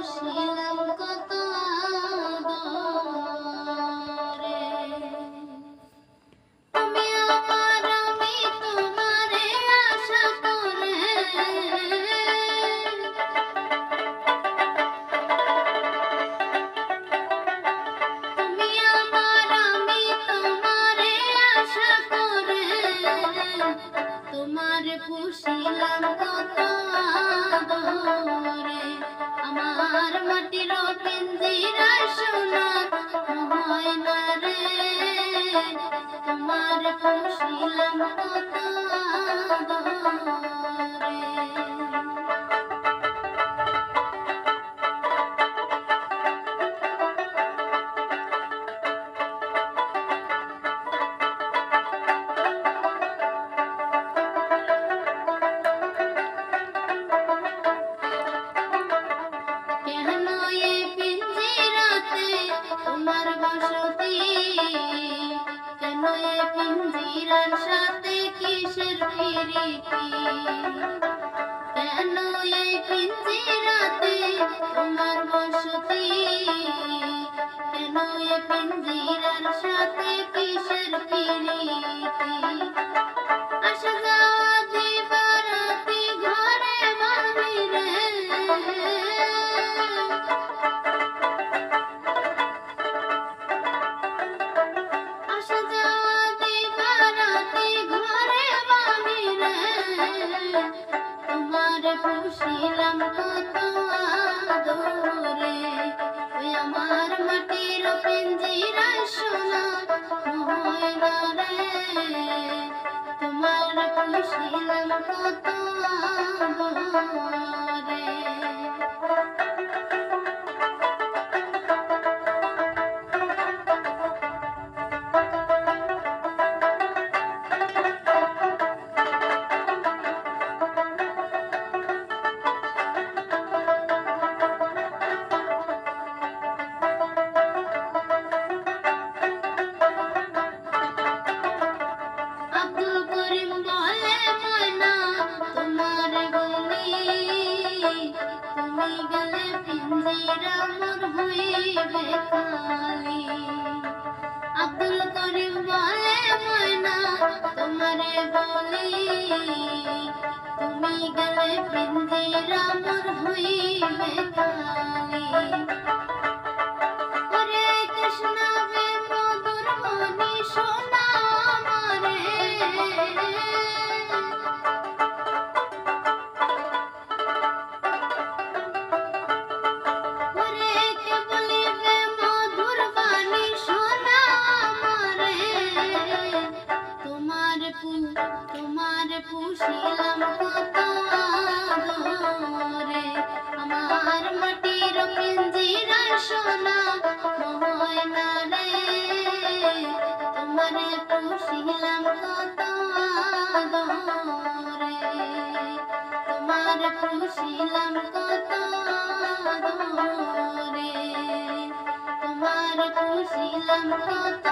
পুষিলাম কত তোমার পুষিলাম কত আমার মাটির পিঞ্জিরা সোনা হয় তোমার পুষিলাম বসতি কেন এই পিঞ্জিরার সাথে কিসের প্রীতি? কেন এই পিঞ্জিরাতে তোমার বসতি? কেন এই পিঞ্জিরার সাথে কিসের প্রীতি? পুষিলাম কত আদরে গেলে পিঞ্জিরা মোর হইবে খালি আব্দুল করিম বলে, ময়না, তোমারে বলি, তুমি গেলে পিঞ্জিরা মোর হইবে খালি পুষিলাম কত আদরে আমার মাটির পিঞ্জিরা সোনা হয় রে তোমার পুষিলাম কত আদরে তোমার পুষিলাম কত আদরে তোমার পুষিলাম কত